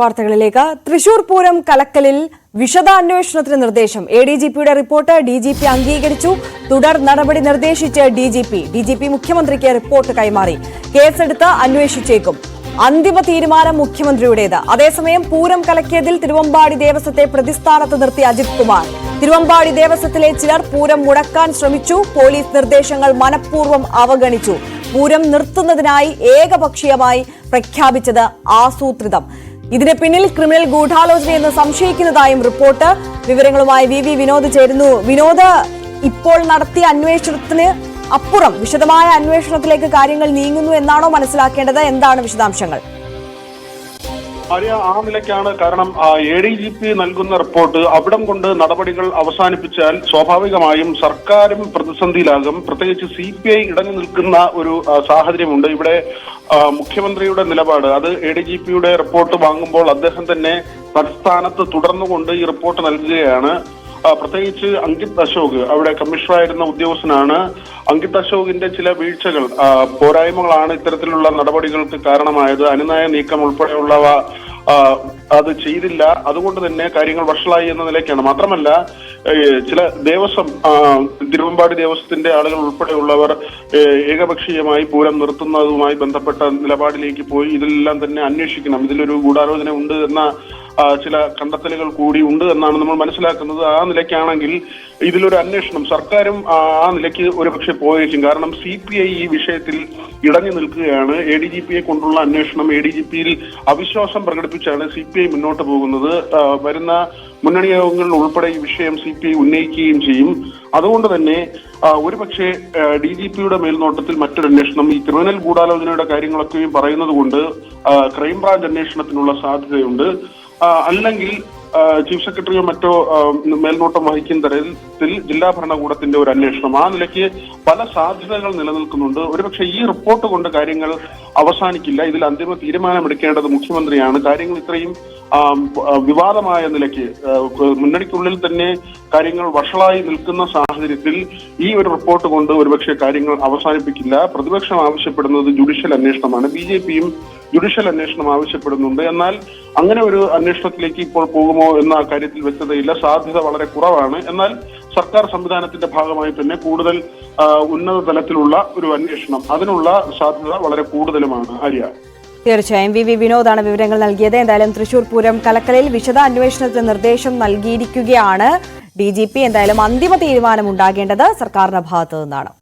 വാർത്തകളിലേക്ക്. തൃശൂർ പൂരം കലക്കലിൽ വിശദാന്വേഷണത്തിന് നിർദ്ദേശം. എ ഡി ജി പിയുടെ റിപ്പോർട്ട് ഡി ജി പി അംഗീകരിച്ചു. തുടർ നടപടി നിർദ്ദേശിച്ച് D G P D G P മുഖ്യമന്ത്രിക്ക് റിപ്പോർട്ട് കൈമാറി. കേസെടുത്ത് അന്വേഷിച്ചേക്കും. അന്തിമ തീരുമാനം മുഖ്യമന്ത്രിയുടേത്. അതേസമയം പൂരം കലക്കിയതിൽ തിരുവമ്പാടി ദേവസ്വത്തെ പ്രതിസ്ഥാനത്ത് നിർത്തി അജിത് കുമാർ. തിരുവമ്പാടി ദേവസ്വത്തിലെ ചിലർ പൂരം മുടക്കാൻ ശ്രമിച്ചു. പോലീസ് നിർദ്ദേശങ്ങൾ മനഃപൂർവം അവഗണിച്ചു. പൂരം നിർത്തുന്നതിനായി ഏകപക്ഷീയമായി പ്രഖ്യാപിച്ചത് ആസൂത്രിതം. ഇതിന് പിന്നിൽ ക്രിമിനൽ ഗൂഢാലോചനയെന്ന് സംശയിക്കുന്നതായും റിപ്പോർട്ട്. വിവരങ്ങളുമായി വി വി വിനോദ് ചേരുന്നു. വിനോദ് ഇപ്പോൾ നടത്തിയ അന്വേഷണത്തിന് അപ്പുറം വിശദമായ അന്വേഷണത്തിലേക്ക് കാര്യങ്ങൾ നീങ്ങുന്നു എന്നാണോ മനസ്സിലാക്കേണ്ടത്? എന്താണ് വിശദാംശങ്ങൾ? ആര്യ ആ നിലയ്ക്കാണ് കാരണം എ ഡി ജി പി നൽകുന്ന റിപ്പോർട്ട് അവിടം കൊണ്ട് നടപടികൾ അവസാനിപ്പിച്ചാൽ സ്വാഭാവികമായും സർക്കാരും പ്രതിസന്ധിയിലാകും. പ്രത്യേകിച്ച് സി പി ഐ ഇടഞ്ഞു നിൽക്കുന്ന ഒരു സാഹചര്യമുണ്ട്. ഇവിടെ മുഖ്യമന്ത്രിയുടെ നിലപാട് അത് എ ഡി ജി പിയുടെ റിപ്പോർട്ട് വാങ്ങുമ്പോൾ അദ്ദേഹം തന്നെ തത്സ്ഥാനത്ത് തുടർന്നുകൊണ്ട് ഈ റിപ്പോർട്ട് നൽകുകയാണ്. പ്രത്യേകിച്ച് അങ്കിത് അശോക് അവിടെ കമ്മീഷണറായിരുന്ന ഉദ്യോഗസ്ഥനാണ്. അങ്കിത് അശോകിന്റെ ചില വീഴ്ചകൾ പോരായ്മകളാണ് ഇത്തരത്തിലുള്ള നടപടികൾക്ക് കാരണമായത്. അനുനയ നീക്കം ഉൾപ്പെടെയുള്ളവ അത് ചെയ്തില്ല. അതുകൊണ്ട് തന്നെ കാര്യങ്ങൾ വഷളായി എന്ന നിലയ്ക്കാണ്. മാത്രമല്ല ചില ദേവസ്വം തിരുവമ്പാടി ദേവസ്വത്തിന്റെ ആളുകൾ ഉൾപ്പെടെയുള്ളവർ ഏകപക്ഷീയമായി പൂരം നിർത്തുന്നതുമായി ബന്ധപ്പെട്ട നിലപാടിലേക്ക് പോയി. ഇതിലെല്ലാം തന്നെ അന്വേഷിക്കണം. ഇതിലൊരു ഗൂഢാലോചന ഉണ്ട് എന്ന ചില കണ്ടെത്തലുകൾ കൂടി ഉണ്ട് എന്നാണ് നമ്മൾ മനസ്സിലാക്കുന്നത്. ആ നിലയ്ക്കാണെങ്കിൽ ഇതിലൊരു അന്വേഷണം സർക്കാരും ആ നിലയ്ക്ക് ഒരു പക്ഷേ പോയേക്കും. കാരണം സി പി ഐ ഈ വിഷയത്തിൽ ഇടഞ്ഞു നിൽക്കുകയാണ്. എ ഡി ജി പിയെ കൊണ്ടുള്ള അന്വേഷണം എ ഡി ജി പിയിൽ അവിശ്വാസം പ്രകടിപ്പിച്ചാണ് സി പി ഐ മുന്നോട്ട് പോകുന്നത്. വരുന്ന മുന്നണി യോഗങ്ങളിൽ ഉൾപ്പെടെ ഈ വിഷയം സി പി ഐ ഉന്നയിക്കുകയും ചെയ്യും. അതുകൊണ്ട് തന്നെ ഒരു ഒരുപക്ഷെ ഡി ജി പിയുടെ മേൽനോട്ടത്തിൽ മറ്റൊരു അന്വേഷണം ഈ ക്രിമിനൽ ഗൂഢാലോചനയുടെ കാര്യങ്ങളൊക്കെയും പറയുന്നത് കൊണ്ട് ക്രൈംബ്രാഞ്ച് അന്വേഷണത്തിനുള്ള സാധ്യതയുണ്ട്. അല്ലെങ്കിൽ ചീഫ് സെക്രട്ടറിയോ മറ്റോ മേൽനോട്ടം വഹിക്കുന്ന തരത്തിൽ ജില്ലാ ഭരണകൂടത്തിന്റെ ഒരു അന്വേഷണം. ആ നിലയ്ക്ക് പല സാധ്യതകൾ നിലനിൽക്കുന്നുണ്ട്. ഒരുപക്ഷെ ഈ റിപ്പോർട്ട് കൊണ്ട് കാര്യങ്ങൾ അവസാനിക്കില്ല. ഇതിൽ അന്തിമ തീരുമാനമെടുക്കേണ്ടത് മുഖ്യമന്ത്രിയാണ്. കാര്യങ്ങൾ ഇത്രയും വിവാദമായ നിലയ്ക്ക് മുന്നണിക്കുള്ളിൽ തന്നെ കാര്യങ്ങൾ വഷളായി നിൽക്കുന്ന സാഹചര്യത്തിൽ ഈ ഒരു റിപ്പോർട്ട് കൊണ്ട് ഒരുപക്ഷെ കാര്യങ്ങൾ അവസാനിപ്പിക്കില്ല. പ്രതിപക്ഷം ആവശ്യപ്പെടുന്നത് ജുഡീഷ്യൽ അന്വേഷണമാണ്. ബി ജെ പിയും ജുഡീഷ്യൽ അന്വേഷണം ആവശ്യപ്പെടുന്നുണ്ട്. എന്നാൽ അങ്ങനെ ഒരു അന്വേഷണത്തിലേക്ക് ഇപ്പോൾ പോകുമോ എന്ന കാര്യത്തിൽ വ്യക്തതയില്ല. സാധ്യത വളരെ കുറവാണ്. എന്നാൽ സർക്കാർ സംവിധാനത്തിന്റെ ഭാഗമായി തന്നെ കൂടുതൽ ഉന്നത തലത്തിലുള്ള ഒരു അന്വേഷണം. അതിനുള്ള സാധ്യത വളരെ കൂടുതലുമാണ്. ആര്യ? തീർച്ചയായും. വി വി വിനോദാണ് വിവരങ്ങൾ നൽകിയത്. എന്തായാലും തൃശൂർ പൂരം കലക്കലിൽ വിശദ അന്വേഷണത്തിന് നിർദ്ദേശം നൽകിയിരിക്കുകയാണ്. ഡി ജി പി എന്തായാലും അന്തിമ തീരുമാനം ഉണ്ടാകേണ്ടത് സർക്കാരിന്റെ ഭാഗത്തു നിന്നാണ്.